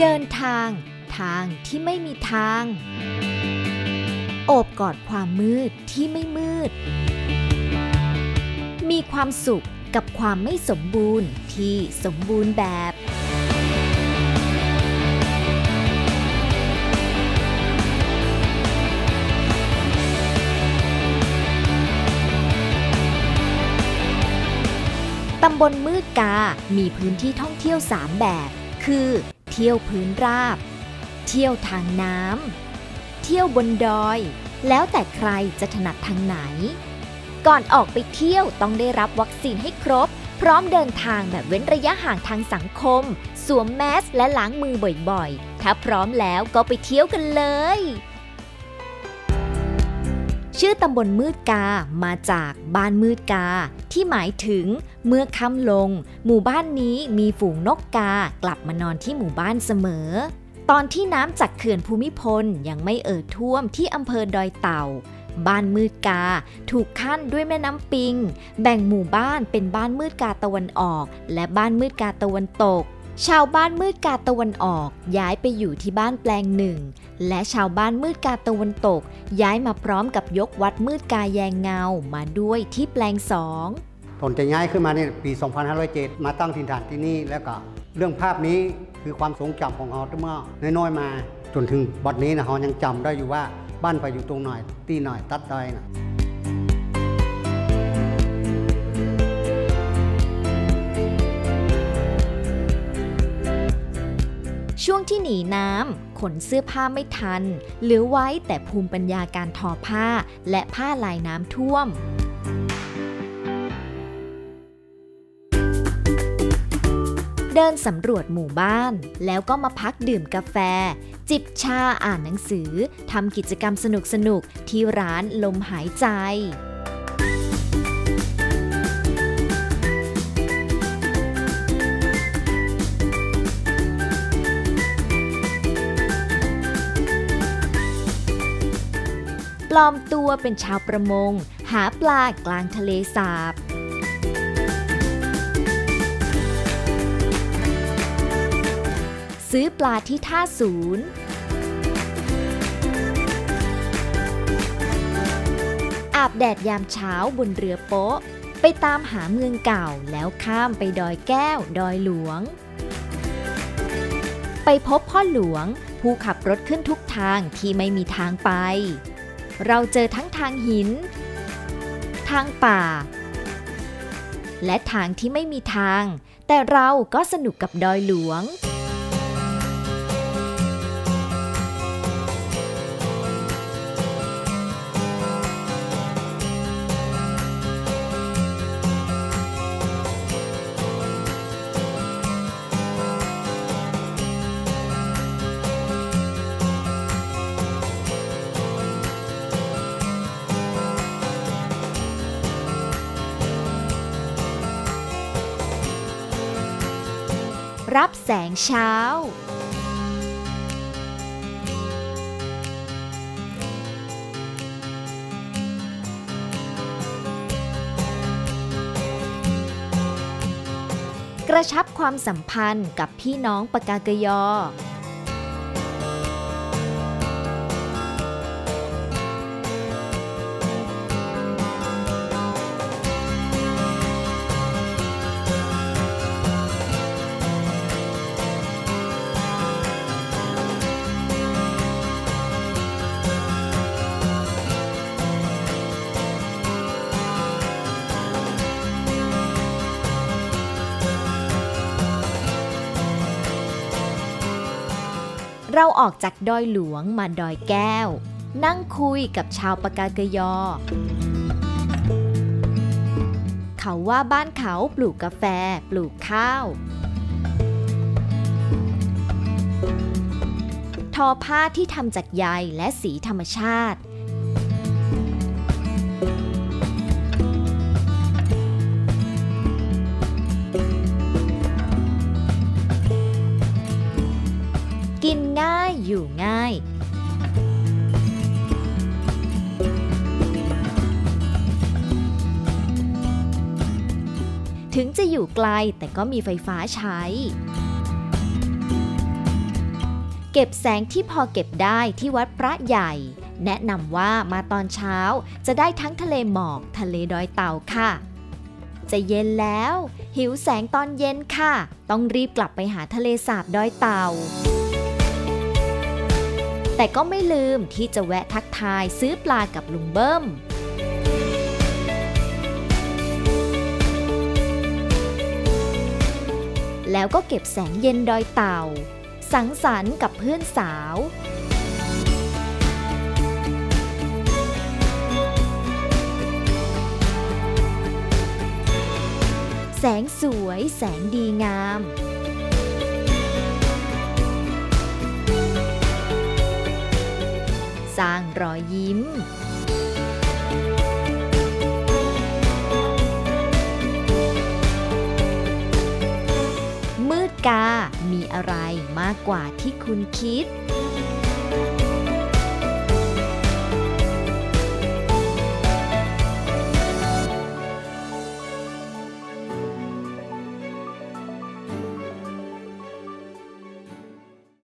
เดินทาง ทางที่ไม่มีทาง โอบกอดความมืดที่ไม่มืด มีความสุขกับความไม่สมบูรณ์ที่สมบูรณ์แบบ ตำบลมืดกา มีพื้นที่ท่องเที่ยว 3 แบบ คือ เที่ยวพื้นราบ เที่ยวทางน้ำเที่ยวบนดอย แล้วแต่ใครจะถนัดทางไหน ก่อนออกไปเที่ยวต้องได้รับวัคซีนให้ครบ พร้อมเดินทางแบบเว้นระยะห่างทางสังคม สวมแมสและล้างมือบ่อยๆ ถ้าพร้อมแล้วก็ไปเที่ยวกันเลย ชื่อตำบลมืดกามาจากบ้านมืดกา ที่หมายถึงเมื่อค่ำลง หมู่บ้านนี้มีฝูงนกกากลับมานอนที่หมู่บ้านเสมอ ตอนที่น้ำจากเขื่อนภูมิพลยังไม่เอ่อท่วมที่อำเภอดอยเต่า บ้านมืดกาถูกขั้นด้วยแม่น้ำปิง แบ่งหมู่บ้านเป็นบ้านมืดกาตะวันออก และบ้านมืดกาตะวันตก ชาวบ้านมืดกาตะวันออก ย้ายไปอยู่ที่บ้านแปลงหนึ่ง และชาวบ้านมืดกาตะวันตก ย้ายมาพร้อมกับยกวัดมืดกาแยงเงามาด้วยที่แปลงสองตนจะย้ายขึ้นมาเนี่ยปี 2507 มาตั้งถิ่นฐานที่นี่แล้วก็เรื่องภาพนี้คือความทรงจำของเราตั้งเมื่อน้อยๆมา จนถึงบัดนี้นะเรายังจำได้อยู่ว่าบ้านไปอยู่ตรงหน่อย ตีหน่อยตัดดอยนะ ช่วงที่หนีน้ำขนเสื้อผ้าไม่ทันเหลือไว้แต่ภูมิปัญญาการทอผ้า และผ้าลายน้ำท่วมเดินสำรวจหมู่บ้าน แล้วก็มาพักดื่มกาแฟ จิบชาอ่านหนังสือทำกิจกรรมสนุกๆ ที่ร้านลมหายใจ ลอมตัวเป็นชาวประมง หาปลากลางทะเลสาบซื้อปลาที่ท่าศูนย์อาบแดดยามเช้าบนเรือโป๊ะ ไปตามหาเมืองเก่าแล้วข้ามไปดอยแก้ว ดอยหลวง ไปพบพ่อหลวง ผู้ขับรถขึ้นทุกทางที่ไม่มีทางไป เราเจอทั้งทางหิน ทางป่า และทางที่ไม่มีทาง แต่เราก็สนุกกับดอยหลวง รับแสงเช้า กระชับความสัมพันธ์กับพี่น้องปากากยอ เราออกจากดอยหลวงมาดอยแก้ว นั่งคุยกับชาวปากากยอ เขาว่าบ้านเขาปลูกกาแฟ ปลูกข้าว ทอผ้าที่ทำจากใยและสีธรรมชาติ อยู่ง่ายถึงจะอยู่ไกลแต่ก็มีไฟฟ้าใช้ เก็บแสงที่พอเก็บได้ที่วัดพระใหญ่ แนะนำว่ามาตอนเช้าจะได้ทั้งทะเลหมอกทะเลดอยเต่าค่ะ จะเย็นแล้ว หิวแสงตอนเย็นค่ะ ต้องรีบกลับไปหาทะเลสาบดอยเต่า แต่ก็ไม่ลืมที่จะแวะทักทายซื้อปลากับลุงเบิ้มแล้วก็เก็บแสงเย็นดอยเต่า สังสรรค์กับเพื่อนสาว แสงสวยแสงดีงาม สร้างรอยยิ้มมืดกา มีอะไรมากกว่าที่คุณคิด